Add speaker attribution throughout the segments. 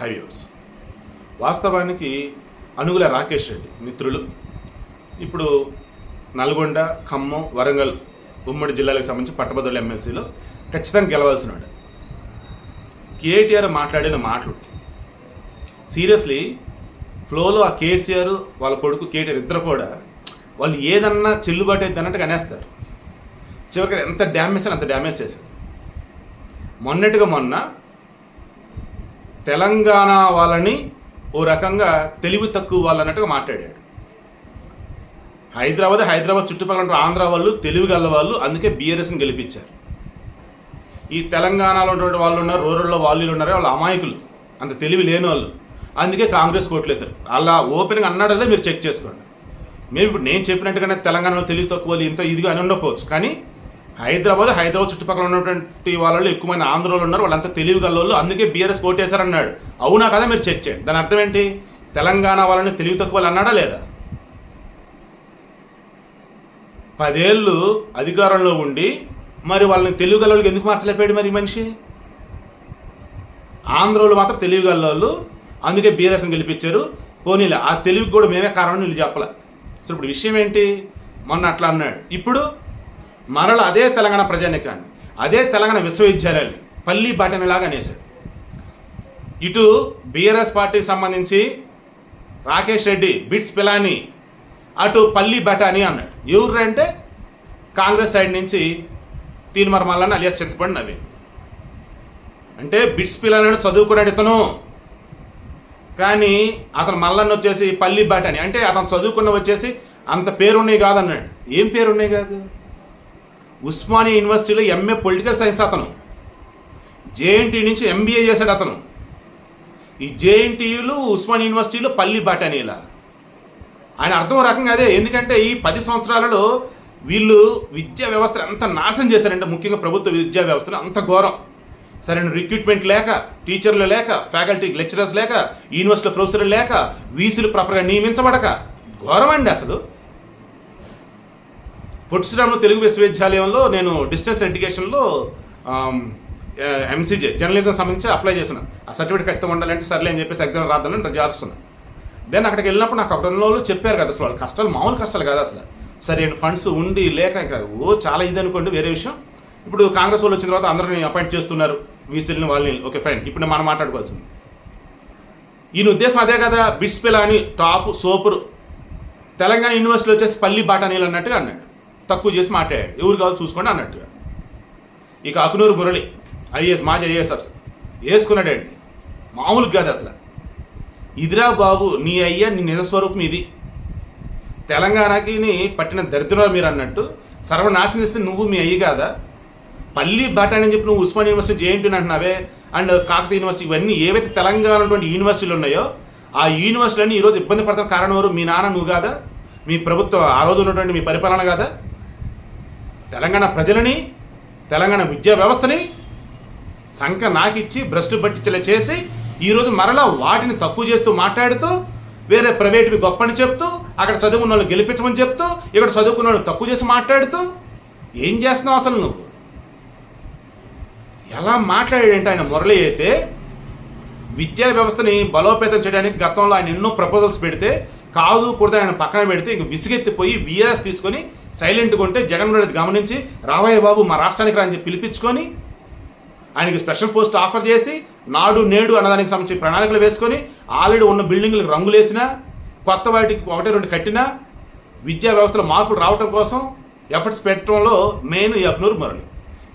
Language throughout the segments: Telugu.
Speaker 1: హైవ్యూస్ వాస్తవానికి అనుగుల రాకేష్ రెడ్డి మిత్రులు. ఇప్పుడు నల్గొండ ఖమ్మం వరంగల్ ఉమ్మడి జిల్లాలకు సంబంధించి పట్టభద్రుల ఎమ్మెల్సీలో ఖచ్చితంగా గెలవాల్సినాడు. కేటీఆర్ మాట్లాడిన మాటలు. సీరియస్లీ ఫ్లోలో ఆ కేసీఆర్ వాళ్ళ కొడుకు కేటీఆర్ ఇద్దరు కూడా వాళ్ళు ఏదన్నా చెల్లుబాటు అయితే అన్నట్టుగా అనేస్తారు. చివరికి ఎంత డ్యామేజ్ అని అంత డ్యామేజ్ చేశారు. మొన్నటిగా మొన్న తెలంగాణ వాళ్ళని ఓ రకంగా తెలివి తక్కువ వాళ్ళు అన్నట్టుగా మాట్లాడాడు. హైదరాబాద్ హైదరాబాద్ చుట్టుపక్కల ఉన్న ఆంధ్ర వాళ్ళు తెలివి గల వాళ్ళు అందుకే బీఆర్ఎస్ని గెలిపించారు. ఈ తెలంగాణలో ఉన్నటువంటి వాళ్ళు ఉన్నారు రూరల్లో వాళ్ళు ఉన్నారు వాళ్ళు అమాయకులు. అంత తెలివి లేని వాళ్ళు. అందుకే కాంగ్రెస్ కోట్లేశారు అలా ఓపెన్గా అన్నాడదే మీరు చెక్ చేసుకోండి. మేము ఇప్పుడు నేను చెప్పినట్టుగానే తెలంగాణలో తెలివి తక్కువ ఇంత ఇదిగా అని ఉండకపోవచ్చు. కానీ హైదరాబాద్ హైదరాబాద్ చుట్టుపక్కల ఉన్నటువంటి వాళ్ళు ఎక్కువ మంది ఆంధ్రలో ఉన్నారు వాళ్ళంతా తెలివి గల్లోళ్ళు అందుకే బీఆర్ఎస్ కోటేశారన్నాడు అవునా కదా మీరు చెక్ చేయండి. దాని అర్థం ఏంటి? తెలంగాణ వాళ్ళని తెలివి తక్కువ వాళ్ళు అన్నాడా లేదా? పదేళ్ళు అధికారంలో ఉండి మరి వాళ్ళని తెలుగు గల్లోళ్ళకి ఎందుకు మార్చలేకపోయాడు మరి మనిషి? ఆంధ్రోళ్ళు మాత్రం తెలివి గల్లోళ్ళు అందుకే బీఆర్ఎస్ని గెలిపించారు. పోనీలే ఆ తెలివికి కూడా మేమే కారణం వీళ్ళు చెప్పలే. సో ఇప్పుడు విషయం ఏంటి? మొన్న అట్లా అన్నాడు. ఇప్పుడు మరల అదే తెలంగాణ ప్రజానికాన్ని అదే తెలంగాణ విశ్వవిద్యాలయాన్ని పల్లి బాటనిలాగా అనేసాడు ఇటు బీఆర్ఎస్ పార్టీకి సంబంధించి రాకేష్ రెడ్డి బిట్స్ పిలాని అటు పల్లి బటాని అన్నాడు. ఎవరు అంటే కాంగ్రెస్ సైడ్ నుంచి తీన్మర్ మల్లన్న అలియాస్ చింతపండి నవీన్. అంటే బిట్స్ పిలాని చదువుకున్నాడు ఇతను. కానీ అతను మల్లన్న వచ్చేసి పల్లి బటాని అంటే అతను చదువుకున్న వచ్చేసి అంత పేరున్నాయి కాదన్నాడు. ఏం పేరున్నాయి కాదు? ఉస్మానియా యూనివర్సిటీలో ఎంఏ పొలిటికల్ సైన్స్ అతను. జేఎన్టీ నుంచి ఎంబీఏ చేశాడు అతను. ఈ జేఎన్టీయులు ఉస్మాన్ యూనివర్సిటీలో పల్లి బాటానీలా. ఆయన అర్థం రకంగా అదే ఎందుకంటే ఈ పది సంవత్సరాలలో వీళ్ళు విద్యా వ్యవస్థ అంత నాశనం చేశారంటే ముఖ్యంగా ప్రభుత్వ విద్యా వ్యవస్థను అంత ఘోరం. సరైన రిక్రూట్మెంట్ లేక టీచర్లు లేక ఫ్యాకల్టీ లెక్చరర్స్ లేక యూనివర్సిటీ ప్రొఫెసర్లు లేక వీసులు ప్రాపర్గా నియమించబడక. ఘోరమండి అసలు. పొట్టిశ్రామ తెలుగు విశ్వవిద్యాలయంలో నేను డిస్టెన్స్ ఎడ్యుకేషన్లో ఎంసీజే జర్నలిజం సంబంధించి అప్లై చేసిన ఆ సర్టిఫికేట్ ఖచ్చితంగా ఉండాలంటే సర్లే అని చెప్పేసి ఎగ్జామ్ రాద్దామని జారుస్తున్నాను. దెన్ అక్కడికి వెళ్ళినప్పుడు నాకు అక్కడ రోజులు చెప్పారు కదా అసలు వాళ్ళు. కష్టాలు మామూలు కష్టాలు కదా అసలు. సరే ఫండ్స్ ఉండి లేక ఓ చాలా ఇది అనుకోండి వేరే విషయం. ఇప్పుడు కాంగ్రెస్ వాళ్ళు వచ్చిన తర్వాత అందరిని అపాయింట్ చేస్తున్నారు. వీసీలని వాళ్ళని. ఓకే ఫైన్ ఇప్పుడు మనం మాట్లాడుకోవాల్సింది. ఈయన ఉద్దేశం అదే కదా బిట్స్ పిల్ల అని టాప్ సూపర్. తెలంగాణ యూనివర్సిటీలో వచ్చేసి పల్లి బాటానీలు అన్నట్టుగా అన్నాడు. తక్కువ చేసి మాట్లాడాడు ఎవరు కావాలి చూసుకోండి అన్నట్టుగా. ఇక అకునూరు మురళి ఐఏఎస్ మాజీ ఐఏఎస్ అఫ్సర్ వేసుకున్నాడండి. మామూలుగా కాదు అసలు. ఇదిరా బాబు నీ అయ్యా నీ నిజస్వరూపం ఇది. తెలంగాణకి పట్టిన దరిద్రాలు మీరు అన్నట్టు సర్వనాశనం ఇస్తే నువ్వు మీ అయ్యి కాదా? పల్లి బాటాని అని చెప్పి నువ్వు ఉస్మాన్ యూనివర్సిటీ జేఎన్టీ అంటున్నావే? అండ్ కాకతీయ యూనివర్సిటీ ఇవన్నీ ఏవైతే తెలంగాణ ఉన్నటువంటి యూనివర్సిటీలు ఉన్నాయో ఆ యూనివర్సిటీలన్నీ ఈరోజు ఇబ్బంది పడతాం కారణం ఎవరు? మీ నాన్న నువ్వు కాదా? మీ ప్రభుత్వం ఆ రోజు ఉన్నటువంటి మీ పరిపాలన కాదా? తెలంగాణ ప్రజలని తెలంగాణ విద్యా వ్యవస్థని సంఖ నాకిచ్చి భ్రష్టు పట్టించేలా చేసి ఈరోజు మరలా వాటిని తక్కువ చేస్తూ మాట్లాడుతూ వేరే ప్రైవేట్వి గొప్పని చెప్తూ అక్కడ చదువుకున్న వాళ్ళు గెలిపించమని చెప్తూ ఇక్కడ చదువుకున్న వాళ్ళు తక్కువ చేసి మాట్లాడుతూ ఏం చేస్తున్నావు అసలు నువ్వు? ఎలా మాట్లాడాడంటే ఆయన మురళి అయితే విద్యా వ్యవస్థని బలోపేతం చేయడానికి గతంలో ఆయన ఎన్నో ప్రపోజల్స్ పెడితే కాదు కూడా ఆయన పక్కన పెడితే ఇంక విసిగెత్తిపోయి వీఆర్ఎస్ తీసుకొని సైలెంట్గా ఉంటే జగన్మోహన్ రెడ్డి గమనించి రావయ్య బాబు మా రాష్ట్రానికి రాని చెప్పి పిలిపించుకొని ఆయనకి స్పెషల్ పోస్ట్ ఆఫర్ చేసి నాడు నేడు అన్నదానికి సంబంధించి ప్రణాళికలు వేసుకొని ఆల్రెడీ ఉన్న బిల్డింగ్లకు రంగులేసినా కొత్త వాటికి ఒకటి రెండు కట్టినా విద్యా వ్యవస్థలో మార్పులు రావడం కోసం ఎఫర్ట్స్ పెట్టడంలో మెయిన్ ఈ అప్నూరు మురళి.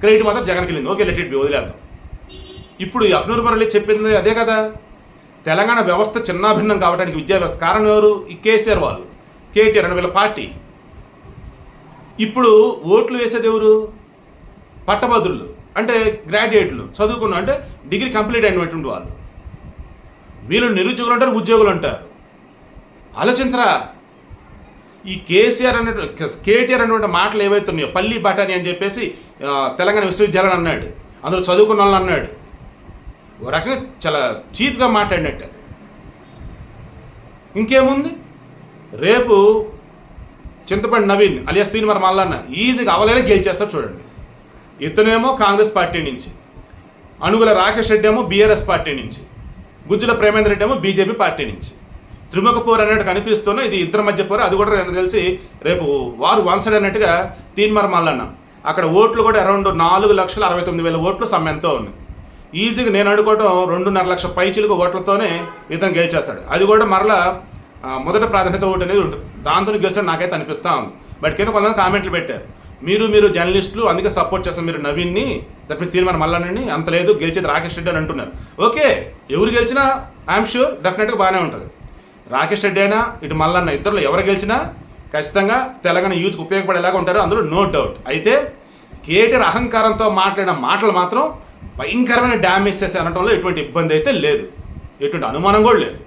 Speaker 1: క్రెడిట్ మాత్రం జగన్కి వెళ్ళింది. ఓకే లెట్ ఇట్ బి వదిలేద్దాం. ఇప్పుడు ఈ అప్నూరు మురళి చెప్పింది అదే కదా. తెలంగాణ వ్యవస్థ చిన్నాభిన్నం కావడానికి విద్యా వ్యవస్థ కారణం ఎవరు? ఈ కేసీఆర్ వాళ్ళు. కేటీఆర్ అని వీళ్ళ పార్టీ. ఇప్పుడు ఓట్లు వేసేది ఎవరు? పట్టభద్రులు. అంటే గ్రాడ్యుయేట్లు చదువుకున్న అంటే డిగ్రీ కంప్లీట్ అయినటువంటి వాళ్ళు. వీళ్ళు నిరుద్యోగులు అంటారు ఉద్యోగులు అంటారు. ఆలోచించరా? ఈ కేసీఆర్ అన్నట్టు కేటీఆర్ అనేటువంటి మాటలు ఏవైతే ఉన్నాయో పల్లి బటాని అని చెప్పేసి తెలంగాణ విశ్వవిద్యాలయం అన్నాడు. అందులో చదువుకున్న వాళ్ళని అన్నాడు. ఓ రకంగా చాలా చీప్గా మాట్లాడినట్టు అది. ఇంకేముంది? రేపు చింతపండి నవీన్ అలియాస్ తీన్మర్ మల్లన్న ఈజీగా అవలేనే గెలిచేస్తారు చూడండి. ఇతనేమో కాంగ్రెస్ పార్టీ నుంచి అనుగుల రాకేష్ రెడ్డి ఏమో బీఆర్ఎస్ పార్టీ నుంచి గుజ్జుల ప్రేమేంద్ర రెడ్డి ఏమో బీజేపీ పార్టీ నుంచి. త్రిముఖ పోరు అన్నట్టు కనిపిస్తున్న ఇది ఇద్దరి మధ్య పోరు అది కూడా నాకు తెలిసి రేపు వారు వన్సైడ్ అన్నట్టుగా తీన్మర్ మల్లన్న. అక్కడ ఓట్లు కూడా అరౌండ్ నాలుగు లక్షల అరవై తొమ్మిది వేల ఓట్లు సమ్మెంతో ఉన్నాయి. ఈజీగా నేను అనుకోవటం రెండున్నర లక్షల పైచిలుకు ఓట్లతోనే ఇతను గెలిచేస్తాడు. అది కూడా మరలా మొదట ప్రాధాన్యత ఓటు అనేది ఉంటుంది. దాంతో గెలిచిన నాకైతే అనిపిస్తూ ఉంది. బట్ కింద కొంతమంది కామెంట్లు పెట్టారు. మీరు మీరు జర్నలిస్టులు అందుకే సపోర్ట్ చేస్తాం మీరు నవీన్ని దట్ తీర్మానం మల్లన్నని అంత లేదు గెలిచేది రాకేష్ రెడ్డి అని అంటున్నారు. ఓకే ఎవరు గెలిచినా ఐఎమ్ షూర్ డెఫినెట్గా బాగానే ఉంటుంది. రాకేష్ రెడ్డి అయినా ఇటు మల్లన్న ఇద్దరులో ఎవరు గెలిచినా ఖచ్చితంగా తెలంగాణ యూత్కి ఉపయోగపడేలాగా ఉంటారు. అందులో నో డౌట్ అయితే కేటీఆర్ అహంకారంతో మాట్లాడిన మాటలు మాత్రం భయంకరమైన డ్యామేజ్ చేసే అనటంలో ఎటువంటి ఇబ్బంది అయితే లేదు. ఎటువంటి అనుమానం కూడా లేదు.